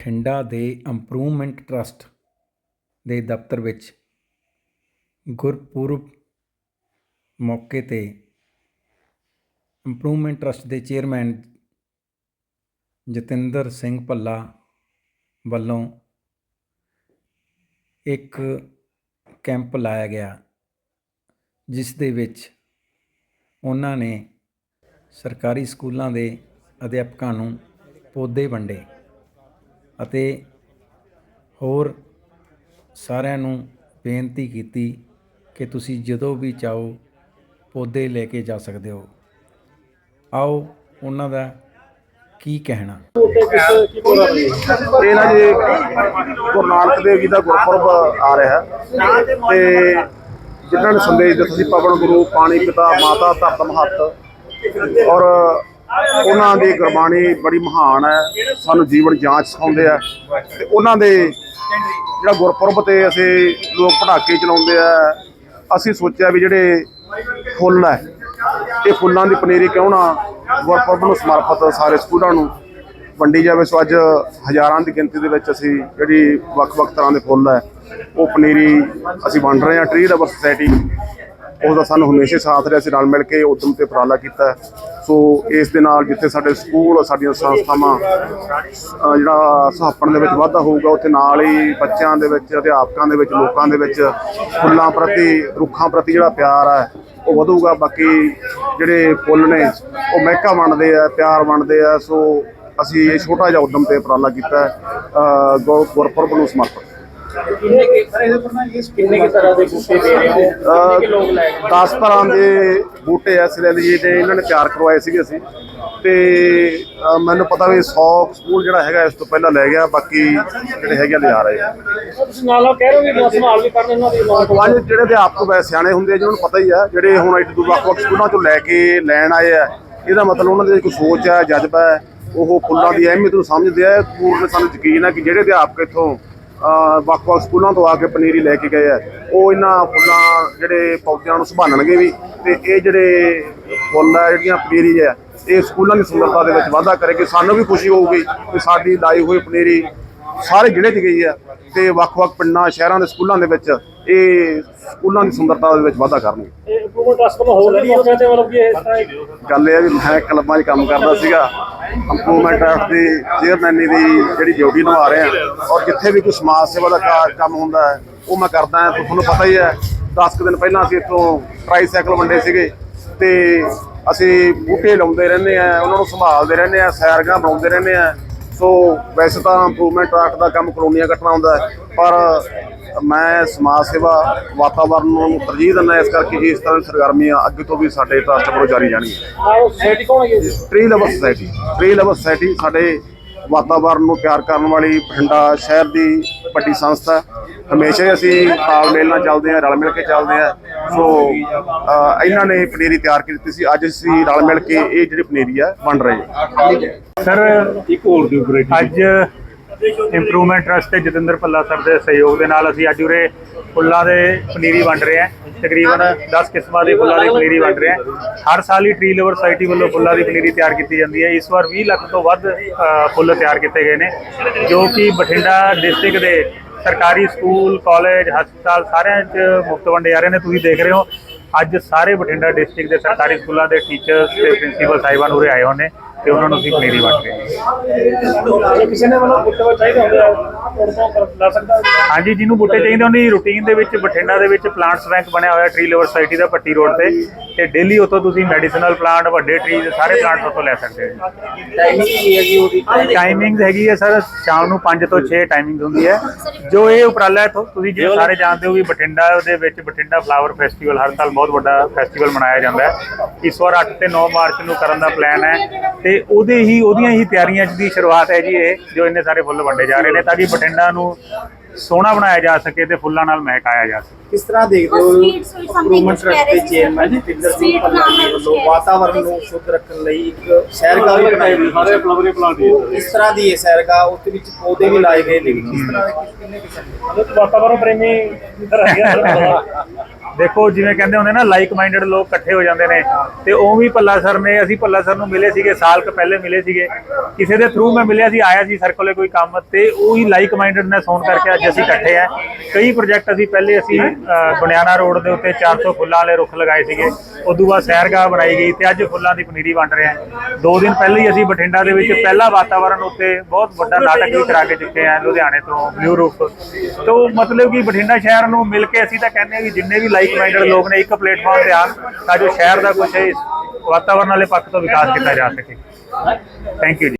ਬਠਿੰਡਾ ਦੇ improvement trust ਦੇ ਦਫ਼ਤਰ ਵਿੱਚ ਗੁਰਪੁਰਬ ਮੌਕੇ 'ਤੇ ਇੰਪਰੂਵਮੈਂਟ ਟਰੱਸਟ ਦੇ ਚੇਅਰਮੈਨ ਜਤਿੰਦਰ ਸਿੰਘ ਭੱਲਾ ਵੱਲੋਂ ਇੱਕ ਕੈਂਪ ਲਾਇਆ ਗਿਆ, ਜਿਸ ਦੇ ਵਿੱਚ ਉਹਨਾਂ ਨੇ ਸਰਕਾਰੀ ਸਕੂਲਾਂ ਦੇ ਅਧਿਆਪਕਾਂ ਨੂੰ ਪੌਦੇ ਵੰਡੇ। ਅਤੇ ਹੋਰ ਸਾਰਿਆਂ ਨੂੰ ਬੇਨਤੀ ਕੀਤੀ ਕਿ ਤੁਸੀਂ ਜਦੋਂ ਵੀ ਚਾਹੋ ਪੌਦੇ ਲੈ ਕੇ ਜਾ ਸਕਦੇ ਹੋ। ਆਓ ਉਹਨਾਂ ਦਾ ਕੀ ਕਹਿਣਾ? ਇਹ ਨਾ ਜੀ ਗੁਰੂ ਨਾਨਕ ਦੇਵ ਜੀ ਦਾ ਗੁਰਪੁਰਬ ਆ ਰਿਹਾ ਹੈ ਤੇ ਜਿਨ੍ਹਾਂ ਨੇ ਸੰਦੇਸ਼ ਦਿੱਤਾ ਸੀ, ਪਵਨ ਗੁਰੂ, ਪਾਣੀ ਪਿਤਾ, ਮਾਤਾ, ਧਰਤ, ਮਹੱਤ ਔਰ ਉਹਨਾਂ ਦੀ ਗੁਰਬਾਣੀ ਬੜੀ ਮਹਾਨ ਹੈ, ਸਾਨੂੰ ਜੀਵਨ ਜਾਂਚ ਸਿਖਾਉਂਦੇ ਆ। ਤੇ ਉਹਨਾਂ ਦੇ ਜਿਹੜਾ ਗੁਰਪੁਰਬ ਤੇ ਅਸੀਂ ਲੋਕ ਪਟਾਕੇ ਚਲਾਉਂਦੇ ਆ, ਅਸੀਂ ਸੋਚਿਆ ਵੀ ਜਿਹੜੇ ਫੁੱਲ ਹੈ, ਇਹ ਫੁੱਲਾਂ ਦੀ ਪਨੀਰੀ ਕਿਉਂ ਨਾ ਗੁਰਪੁਰਬ ਨੂੰ ਸਮਰਪਿਤ ਸਾਰੇ ਸਕੂਲਾਂ ਨੂੰ ਵੰਡੀ ਜਾਵੇ। ਸੋ ਅੱਜ ਹਜ਼ਾਰਾਂ ਦੀ ਗਿਣਤੀ ਦੇ ਵਿੱਚ ਅਸੀਂ ਜਿਹੜੀ ਵੱਖ-ਵੱਖ ਤਰ੍ਹਾਂ ਦੇ ਫੁੱਲ ਹੈ, ਉਹ ਪਨੀਰੀ ਅਸੀਂ ਵੰਡ ਰਹੇ ਹਾਂ। ਟਰੀ ਲਵਰ ਸੁਸਾਇਟੀ ਉਸ ਦਾ ਸਾਨੂੰ ਹਮੇਸ਼ਾ ਸਾਥ ਰਿਹਾ ਅਸੀਂ ਰਲ ਮਿਲ ਕੇ ਉਦਮ ਤੇ ਉਪਰਾਲਾ ਕੀਤਾ ਸੋ ਇਸ ਦੇ ਨਾਲ ਜਿੱਥੇ ਸਾਡੇ ਸਕੂਲ ਸਾਡੀਆਂ ਸੰਸਥਾਵਾਂ ਜਿਹੜਾ ਸੁਹਾਪਣ ਦੇ ਵਿੱਚ ਵਾਧਾ ਹੋਊਗਾ ਉੱਥੇ ਨਾਲ ਹੀ ਬੱਚਿਆਂ ਦੇ ਵਿੱਚ ਅਧਿਆਪਕਾਂ ਦੇ ਵਿੱਚ ਲੋਕਾਂ ਦੇ ਵਿੱਚ ਫੁੱਲਾਂ ਪ੍ਰਤੀ ਰੁੱਖਾਂ ਪ੍ਰਤੀ ਜਿਹੜਾ ਪਿਆਰ ਹੈ ਉਹ ਵਧੂਗਾ। ਬਾਕੀ ਜਿਹੜੇ ਫੁੱਲ ਨੇ ਉਹ ਮਹਿਕਾ ਵੰਡਦੇ ਆ ਪਿਆਰ ਵੰਡਦੇ ਆ। ਸੋ ਅਸੀਂ ਇਹ ਛੋਟਾ ਜਿਹਾ ਉਦਮ ਤੇ ਉਪਰਾਲਾ ਕੀਤਾ ਹੈ, ਗੁਰਪੁਰਬ ਨੂੰ ਸਮਰਪਿਤ। ਕਿੰਨੇ ਕਿ ਸਰ ਇਹਦੇ ਪਰ ਨਾ ਇਸ ਕਿੰਨੇ ਕਿ ਤਰ੍ਹਾਂ ਦੇ ਬੂਟੇ ਦੇ ਰਹੇ ਹੋ? ਕਿੰਨੇ ਕਿ ਲੋਕ ਲੈ ਕੇ 10 ਤਰ੍ਹਾਂ ਦੇ ਬੂਟੇ ਐ ਸਿਲੈਲੀ ਦੇ ਇਹਨਾਂ ਨੇ ਤਿਆਰ ਕਰਵਾਏ ਸੀਗੇ ਅਸੀਂ। ਤੇ ਮੈਨੂੰ ਪਤਾ ਵੀ 100 ਸਕੂਲ ਜਿਹੜਾ ਹੈਗਾ ਇਸ ਤੋਂ ਪਹਿਲਾਂ ਲੈ ਗਿਆ ਬਾਕੀ ਜਿਹੜੇ ਹੈਗੇ ਆ ਲਿਜਾ ਰਹੇ ਆ। ਤੁਸੀਂ ਨਾਲ ਕਹਿ ਰਹੇ ਹੋ ਕਿ ਸੰਭਾਲ ਵੀ ਕਰਨ ਇਹਨਾਂ ਦੀ ਲੋਕ। ਅੱਜ ਜਿਹੜੇ ਅਧਿਆਪਕ ਵੈ ਸਿਆਣੇ ਹੁੰਦੇ ਆ ਜਿਹਨਾਂ ਨੂੰ ਪਤਾ ਹੀ ਆ ਜਿਹੜੇ ਹੁਣ ਇੱਥੇ ਦੂਰ ਵੱਖ-ਵੱਖ ਸਕੂਲਾਂ ਚੋਂ ਲੈ ਕੇ ਲੈਣ ਆਏ ਆ ਇਹਦਾ ਮਤਲਬ ਉਹਨਾਂ ਦੇ ਕੋਈ ਸੋਚ ਹੈ ਜਜ਼ਬਾ ਹੈ ਉਹ ਫੁੱਲਾਂ ਦੀ ਅਹਿਮੀਅਤ ਨੂੰ ਸਮਝਦੇ ਆ ਪੂਰਨ ਸਾਨੂੰ ਯਕੀਨ ਹੈ ਕਿ ਜਿਹੜੇ ਅਧਿਆਪਕ ਇੱਥੋਂ ਵੱਖ-ਵੱਖ ਸਕੂਲਾਂ ਤੋਂ ਆ ਕੇ ਪਨੀਰੀ ਲੈ ਕੇ ਗਏ ਆ। ਉਹ ਇਹਨਾਂ ਫੁੱਲਾਂ ਜਿਹੜੇ ਪੌਦਿਆਂ ਨੂੰ ਸੰਭਾਲਣਗੇ ਵੀ ਤੇ ਇਹ ਜਿਹੜੇ ਫੁੱਲ ਆ ਜਿਹੜੀਆਂ ਪਨੀਰੀ ਆ ਇਹ ਸਕੂਲਾਂ ਦੀ ਸੁੰਦਰਤਾ ਦੇ ਵਿੱਚ ਵਾਧਾ ਕਰੇਗੀ। ਸਾਨੂੰ ਵੀ ਖੁਸ਼ੀ ਹੋਊਗੀ ਕਿ ਸਾਡੀ ਲਾਈ ਹੋਈ ਪਨੀਰੀ ਸਾਰੇ ਜ਼ਿਲ੍ਹੇ 'ਚ ਗਈ ਆ ਤੇ ਵੱਖ-ਵੱਖ ਪਿੰਡਾਂ ਸ਼ਹਿਰਾਂ ਦੇ ਸਕੂਲਾਂ ਦੇ ਵਿੱਚ ਇਹ ਸਕੂਲਾਂ ਦੀ ਸੁੰਦਰਤਾ ਦੇ ਵਿੱਚ ਵਾਧਾ ਕਰਨਗੇ। ਇਹ ਹਕੂਮਤ ਟਰਸਟ ਵੱਲੋਂ ਹੋ ਰਹੀ ਹੈ ਮਤਲਬ ਕਿ ਇਸ ਤਰ੍ਹਾਂ ਗੱਲ ਇਹ ਆ ਵੀ ਮੈਂ ਕਲੱਬਾਂ 'ਚ ਕੰਮ ਕਰਦਾ ਸੀਗਾ। ਇੰਪਰੂਵਮੈਂਟ ਟਰਸਟ ਦੀ ਚੇਅਰਮੈਨੀ ਦੀ ਜਿਹੜੀ ਡਿਊਟੀ ਨਿਭਾ ਰਹੇ ਆ ਔਰ ਜਿੱਥੇ ਵੀ ਕੋਈ ਸਮਾਜ ਸੇਵਾ ਦਾ ਕਾ- ਕੰਮ ਹੁੰਦਾ ਹੈ, ਉਹ ਮੈਂ ਕਰਦਾ ਹਾਂ ਤੁਹਾਨੂੰ ਪਤਾ ਹੀ ਹੈ। 10 ਕੁ ਦਿਨ ਪਹਿਲਾਂ ਅਸੀਂ ਇੱਥੋਂ ਟਰਾਈਸਾਈਕਲ ਵੰਡੇ ਸੀਗੇ ਤੇ ਅਸੀਂ ਬੂਟੇ ਲਾਉਂਦੇ ਰਹਿੰਦੇ ਆ ਉਹਨਾਂ ਨੂੰ ਸੰਭਾਲਦੇ ਰਹਿੰਦੇ ਆ ਸੈਰਗਾਂ ਬਣਾਉਂਦੇ ਰਹਿੰਦੇ ਆ ਸੋ ਵੈਸੇ ਤਾਂ ਇੰਪਰੂਵਮੈਂਟ ਟਰਸਟ ਦਾ ਕੰਮ ਕਲੋਨੀਆਂ ਕੱਟਣਾ ਹੁੰਦਾ ਪਰ ਮੈਂ ਸਮਾਜ ਸੇਵਾ ਵਾਤਾਵਰਣ ਨੂੰ ਤਰਜੀਹ ਦਿੰਦਾ ਇਸ ਕਰਕੇ ਜੀ ਇਸ ਤਰ੍ਹਾਂ ਦੀ ਸਰਗਰਮੀਆਂ ਅੱਗੇ ਤੋਂ ਵੀ ਸਾਡੇ ਟਰਸਟ ਵੱਲੋਂ ਜਾਰੀ ਜਾਣਗੀਆਂ ਆਹ ਸੋਸਾਇਟੀ ਕੌਣ ਹੈ ਜੀ tree lover society tree lover society ਸਾਡੇ ਵਾਤਾਵਰਣ ਨੂੰ ਪਿਆਰ ਕਰਨ ਵਾਲੀ ਬਠਿੰਡਾ ਸ਼ਹਿਰ ਦੀ ਵੱਡੀ ਸੰਸਥਾ। ਹਮੇਸ਼ਾ ਹੀ ਅਸੀਂ ਤਾਲਮੇਲ ਨਾਲ ਚੱਲਦੇ ਹਾਂ ਰਲ ਮਿਲ ਕੇ ਚੱਲਦੇ ਹਾਂ। ਸੋ ਇਹਨਾਂ ਨੇ ਪਨੀਰੀ ਤਿਆਰ ਕੀਤੀ ਸੀ। ਅੱਜ ਅਸੀਂ ਰਲ ਮਿਲ ਕੇ ਇਹ ਜਿਹੜੀ ਪਨੀਰੀ ਹੈ ਵੰਡ ਰਹੇ ਹਾਂ। ਸਰ ਇੱਕ ਹੋਰ ਦੀ ਅੱਜ ਇੰਪਰੂਵਮੈਂਟ ਟਰਸਟ ਤੇ ਜਤਿੰਦਰ ਭੱਲਾ ਸਰ ਦੇ ਸਹਿਯੋਗ ਦੇ ਨਾਲ ਅਸੀਂ ਅੱਜ ਉਰੇ ਫੁੱਲਾਂ ਦੇ ਪਨੀਰੀ ਵੰਡ ਰਹੇ ਹਾਂ। ਤਕਰੀਬਨ 10 ਕਿਸਮਾਂ ਦੇ ਫੁੱਲਾਂ ਦੀ ਪਨੀਰੀ ਵੰਡ ਰਹੇ ਹਾਂ। ਹਰ ਸਾਲ ਹੀ ਟ੍ਰੀ ਲਵਰ ਸੁਸਾਇਟੀ ਵੱਲੋਂ ਫੁੱਲਾਂ ਦੀ ਪਨੀਰੀ ਤਿਆਰ ਕੀਤੀ ਜਾਂਦੀ ਹੈ। ਇਸ ਵਾਰ 20 ਲੱਖ ਤੋਂ ਵੱਧ ਫੁੱਲ ਤਿਆਰ ਕੀਤੇ ਗਏ ਨੇ ਜੋ ਕਿ ਬਠਿੰਡਾ ਡਿਸਟ੍ਰਿਕਟ ਦੇ ਸਰਕਾਰੀ ਸਕੂਲ, ਕਾਲਜ, ਹਸਪਤਾਲ ਸਾਰਿਆਂ 'ਚ ਮੁਫਤ ਵੰਡੇ ਜਾ ਰਹੇ ਨੇ। ਤੁਸੀਂ ਦੇਖ ਰਹੇ ਹੋ, ਅੱਜ ਸਾਰੇ ਬਠਿੰਡਾ ਡਿਸਟ੍ਰਿਕਟ ਦੇ ਸਰਕਾਰੀ ਸਕੂਲਾਂ ਦੇ ਟੀਚਰਸ ਤੇ ਪ੍ਰਿੰਸੀਪਲ ਸਾਹਿਬਾਨ ਉਰੇ ਆਏ ਹੋਏ ਨੇ। ਤੇ ਉਹਨਾਂ ਨੂੰ ਅਸੀਂ ਪਨੀਰੀ ਵੰਡ ਰਹੇ ਹਾਂ। ਜੇ ਕਿਸੇ ਨੇ ਮਤਲਬ ਬੂਟੇ ਵਾ ਚਾਹੀਦੇ ਹੁੰਦੇ ਆ? ਉਹ ਤੋਂ ਲਾ ਸਕਦਾ ਹੈ। ਹਾਂਜੀ ਜਿਹਨੂੰ ਬੂਟੇ ਚਾਹੀਦੇ ਉਹਨਾਂ ਦੀ ਰੂਟੀਨ ਦੇ ਵਿੱਚ ਬਠਿੰਡਾ ਦੇ ਵਿੱਚ ਪਲਾਂਟਸ ਬੈਂਕ ਬਣਿਆ ਹੋਇਆ ਟ੍ਰੀ ਲਵਰ ਸੁਸਾਇਟੀ ਦਾ ਪੱਟੀ ਰੋਡ ਤੇ। ਤੇ ਡੇਲੀ ਉੱਥੋਂ ਤੁਸੀਂ ਮੈਡੀਸਨਲ ਪਲਾਂਟ ਵੱਡੇ ਟਰੀਜ਼ ਸਾਰੇ ਪਲਾਂਟਸ ਉੱਥੋਂ ਲੈ ਸਕਦੇ ਹੋ ਟਾਈਮਿੰਗ ਕੀ ਹੈਗੀ ਉਹਦੀ? ਟਾਈਮਿੰਗ ਹੈਗੀ ਹੈ ਸਰ ਸ਼ਾਮ ਨੂੰ 5 ਤੋਂ 6 ਟਾਈਮਿੰਗ ਹੁੰਦੀ ਹੈ। ਜੋ ਇਹ ਉਪਰਾਲਾ ਤੁਸੀਂ ਜੇ ਸਾਰੇ ਜਾਣਦੇ ਹੋ ਵੀ ਬਠਿੰਡਾ ਦੇ ਵਿੱਚ ਬਠਿੰਡਾ ਫਲਾਵਰ ਫੈਸਟੀਵਲ ਹਰ ਸਾਲ ਬਹੁਤ ਵੱਡਾ ਫੈਸਟੀਵਲ ਮਨਾਇਆ ਜਾਂਦਾ ਹੈ। ਇਸ ਵਾਰ 8 ਤੇ 9 ਮਾਰਚ ਨੂੰ ਕਰਨ ਦਾ ਪਲਾਨ ਹੈ। ਤੇ ਉਹਦੇ ਹੀ ਉਹਦੀਆਂ ਹੀ ਤਿਆਰੀਆਂ 'ਚ ਦੀ ਸ਼ੁਰੂਆਤ ਹੈ ਜੀ ਇਹ ਜੋ ਇੰਨੇ ਸਾਰੇ ਫੁੱਲ ਵੰਡੇ ਜਾ ਰਹੇ ਨੇ ਤਾਂ ਕਿ ਬਠਿੰਡਾ ਨੂੰ ਸੋਹਣਾ ਬਣਾਇਆ ਜਾ ਸਕੇ ਤੇ ਫੁੱਲਾਂ ਨਾਲ ਮਹਿਕਾਇਆ ਜਾ ਸਕੇ। ਕਿਸ ਤਰ੍ਹਾਂ ਦੇਖਦੇ ਹੋ ਟਰਸਟ ਦੇ ਚੇਅਰਮੈਨ ਜਤਿੰਦਰ ਸਿੰਘ ਜੀ ਵੱਲੋਂ ਵਾਤਾਵਰਣ ਨੂੰ ਸ਼ੁੱਧ ਰੱਖਣ ਲਈ ਇੱਕ ਸੈਰਗਾਹ ਵੀ ਬਣਾਈ ਗਈ ਸਾਰੇ ਫਲਵਰੇ ਪਲਾਂਟ ਇਸ ਤਰ੍ਹਾਂ ਦੀ ਇਹ ਸੈਰਗਾਹ ਉਸ ਦੇ ਵਿੱਚ ਪੌਦੇ ਵੀ ਲਾਏ ਗਏ ਨੇ? ਕਿਸ ਤਰ੍ਹਾਂ ਦੇ ਕਿਸ- ਕਿੰਨੇ ਕਿਸਮ ਦੇ ਵਾਤਾਵਰਣ ਪ੍ਰੇਮੀ ਇਧਰ ਆ ਗਿਆ। ਦੇਖੋ ਜਿਵੇਂ ਕਹਿੰਦੇ ਹੁੰਦੇ ਨਾ ਲਾਈਕ ਮਾਈਂਡਡ ਲੋਕ ਇਕੱਠੇ ਹੋ ਜਾਂਦੇ ਨੇ। ਤੇ ਉਹ ਵੀ ਭੱਲਾ ਸਰ ਨੇ ਅਸੀਂ ਭੱਲਾ ਸਰ ਨੂੰ ਮਿਲੇ ਸੀਗੇ ਸਾਲ ਕੁ ਪਹਿਲੇ ਮਿਲੇ ਸੀਗੇ। ਕਿਸੇ ਦੇ ਥਰੂ ਮੈਂ ਮਿਲਿਆ ਸੀ ਆਇਆ ਸੀ ਸਰ ਕੋਲੇ ਕੋਈ ਕੰਮ ਤੇ ਉਹੀ ਲਾਈਕ ਮਾਈਂਡਡਨੈਸ ਹੋਣ ਕਰਕੇ ਅੱਜ ਅਸੀਂ ਇਕੱਠੇ ਆ। ਕਈ ਪ੍ਰੋਜੈਕਟ ਅਸੀਂ ਪਹਿਲੇ ਅਸੀਂ ਅਹ, ਬਨਿਆਣਾ ਰੋਡ ਦੇ ਉੱਤੇ 400 ਫੁੱਲਾਂ ਵਾਲੇ ਰੁੱਖ ਲਗਾਏ ਸੀਗੇ। ਉਦੋਂ ਬਾਅਦ ਸੈਰਗਾਹ ਬਣਾਈ ਗਈ ਤੇ ਅੱਜ ਫੁੱਲਾਂ ਦੀ ਪਨੀਰੀ ਵੰਡ ਰਹੇ ਹਾਂ ਦੋ ਦਿਨ ਪਹਿਲੇ ਹੀ ਅਸੀਂ ਬਠਿੰਡਾ ਦੇ ਵਿੱਚ ਪਹਿਲਾ ਵਾਤਾਵਰਣ ਉੱਤੇ ਬਹੁਤ ਵੱਡਾ ਨਾਟਕ ਵੀ ਕਰਾ ਕੇ ਚੁੱਕੇ ਹਾਂ ਲੁਧਿਆਣੇ ਤੋਂ ਬਲੂ ਰੂਫ ਤੋਂ। ਮਤਲਬ ਕਿ ਬਠਿੰਡਾ ਸ਼ਹਿਰ ਨੂੰ ਮਿਲ ਕੇ ਅਸੀਂ ਤਾਂ ਕਹਿੰਦੇ ਹਾਂ ਕਿ ਜਿੰਨੇ ਵੀ ਲਾਈਕ ਮਾਈਂਡਡ ਲੋਕ ਨੇ, ਇੱਕ ਪਲੇਟਫਾਰਮ ਤੇ ਆਉਣ ਤਾਂ ਜੋ ਸ਼ਹਿਰ ਦਾ ਕੁਝ ਵਾਤਾਵਰਣ ਵਾਲੇ ਪੱਖ ਤੋਂ ਵਿਕਾਸ ਕੀਤਾ ਜਾ ਸਕੇ। ਥੈਂਕ ਯੂ ਜੀ।